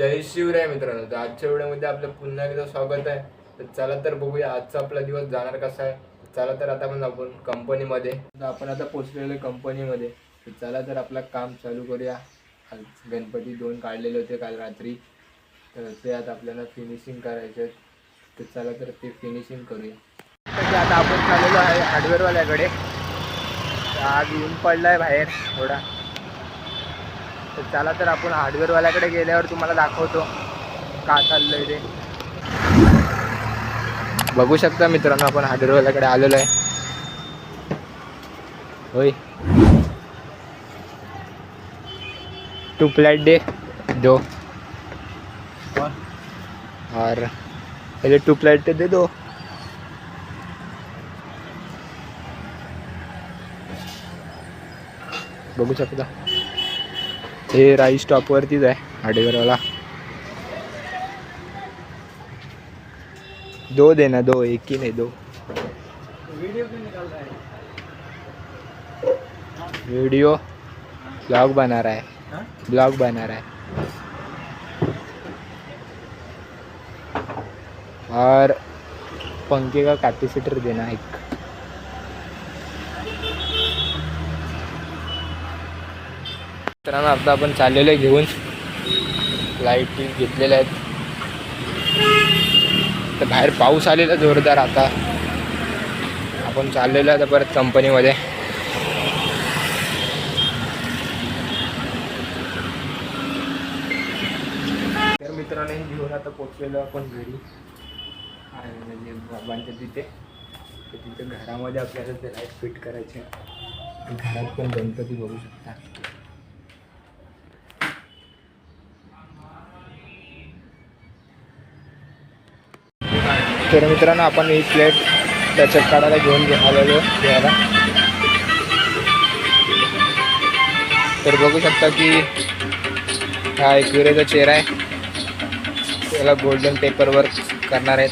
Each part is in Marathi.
जय शिवराय मित्रांनो. तर आजच्या व्हिडिओमध्ये आपलं पुन्हा एकदा स्वागत आहे. तर चला तर बघूया आजचा आपला दिवस जाणार कसा आहे. चला तर आता पण आपण कंपनीमध्ये. तर आपण आता पोचलेलो कंपनीमध्ये. तर चला तर आपलं काम चालू करूया. आज गणपती दोन काढलेले होते काल रात्री. तर ते आता आपल्याला फिनिशिंग करायचे तर चला तर ते फिनिशिंग करूया. तर आता आपण चाललेलो आहे हार्डवेअरवाल्याकडे आज ऊन आहे बाहेर. थोडा. तर चला तर आपण हार्डवेअरवाल्याकडे गेल्यावर तुम्हाला दाखवतो. का चाललंय ते. बघू शकता मित्रांनो आपण हार्डवेअरवाल्याकडे आलेलो आहे होय. टू प्लेट दे. दो. और पहले टू प्लेट दे दो. बघू शकता. हे राई स्टॉपवरतीच आहे हार्डवेअरवाला दो देना दो एक ही नाही दो. व्हिडिओ ब्लॉग बना रहा है ब्लॉग बना रहा है और पंखे का कैपेसिटर देना एक. मित्रांनो आता आपण चाललेलो आहे घेऊन. लाईटी घेतलेल्या आहेत. तर बाहेर पाऊस आलेला जोरदार आता. आपण चाललेलो आहे तर परत कंपनीमध्ये. तर मित्रांनो घेऊन आता पोचलेलो आपण घरी. आणि म्हणजे बाबांच्या तिथे. तर तिथे घरामध्ये आपल्याला ते लाइट फिट करायचे घरात पण गणपती बघू शकता. तर मित्रांनो आपण ही प्लेट त्याच्यात काढायला घेऊन आलेलो घ्यायला. तर बघू शकता की हा एक विरेचा चेहरा आहे. त्याला गोल्डन पेपर वर्क करणार आहेत.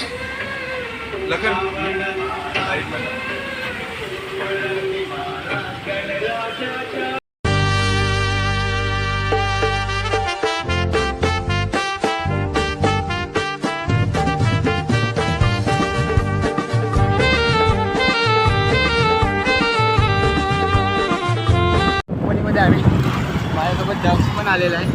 आलेला आहे.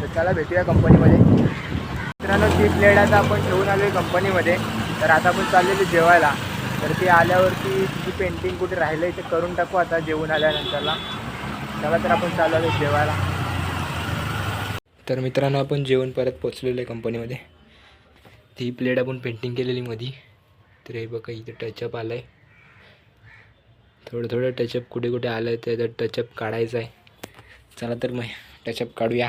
तर चला भेटूया कंपनीमध्ये. मित्रांनो ती प्लेट आता आपण ठेवून आलो आहे कंपनीमध्ये. तर आता आपण चाललेलो जेवायला. तर ती आल्यावरती ती पेंटिंग कुठे राहिलं आहे ते करून टाकू आता जेवून आल्यानंतरला. चला तर आपण चाललो आहे जेवायला. तर मित्रांनो आपण जेवण परत पोचलेलो आहे कंपनीमध्ये. ती प्लेट आपण पेंटिंग केलेली मधी. तर हे बघा इथे टचअप आलं आहे थोडं थोडं टचअप कुठे कुठे आलं आहे तर टचअप काढायचं आहे. चला तर मग टचअप काढूया.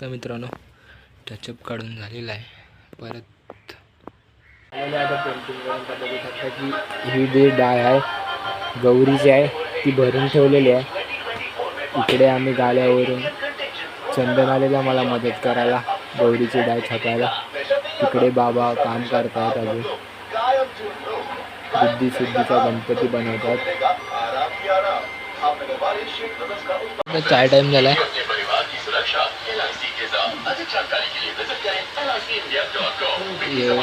तर मित्रांनो टचअप काढून झालेला आहे. परत आता पेंटिंग की ही जी डाळ आहे गौरीची आहे ती भरून ठेवलेली आहे. इकडे आम्ही गाड्यावरून चंदन आलेला मला मदत करायला गौरीची डाळ छापायला. तिकडे बाबा काम करतात अजून. बुद्धी सिद्धीचा गणपती बनवतात. आता चाय टाइम ये-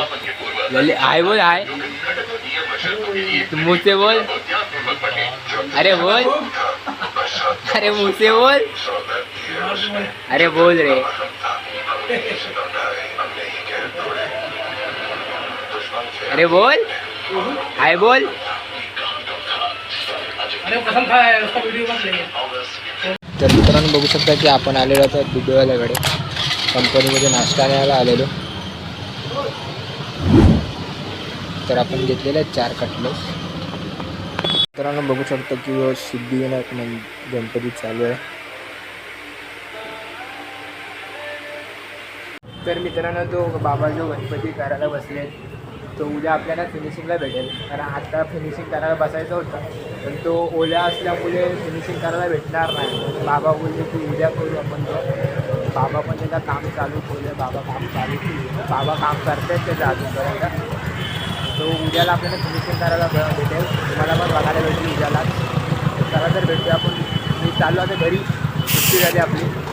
लले आय बोल आय मुझसे बोल. अरे बोल. अरे मुझसे बोल. अरे बोल रे. अरे बोल. हाय बोल. तर मित्रांनो बघू शकता की आपण आलेलो आहोत दुधवाल्याकडे कंपनीमध्ये नाश्ता न्यायला आलेलो. तर आपण घेतलेले आहेत चार कटलेस मित्रांनो बघू शकतो की व सिद्धिविनायक मन गणपती चालू आहे. तर मित्रांनो तो बाबा जो गणपती करायला बसले तो उद्या आपल्याला फिनिशिंगला भेटेल. कारण आता फिनिशिंग करायला बसायचं होतं. पण तो ओल्या असल्यामुळे फिनिशिंग करायला भेटणार नाही. बाबा बोलले की उद्या करू आपण तो. बाबा पण त्यांना काम चालू ठेवलं. बाबा काम चालू ठेवलं. बाबा काम करतायत त्याचं अजूनपर्यंत. तो उद्याला आपल्याला फिनिशिंग करायला भेटेल. तुम्हाला पण बघायला भेटेल उद्याला. चला तर भेटूया आपण. चाललो आता घरी. सुट्टी झाली आपली.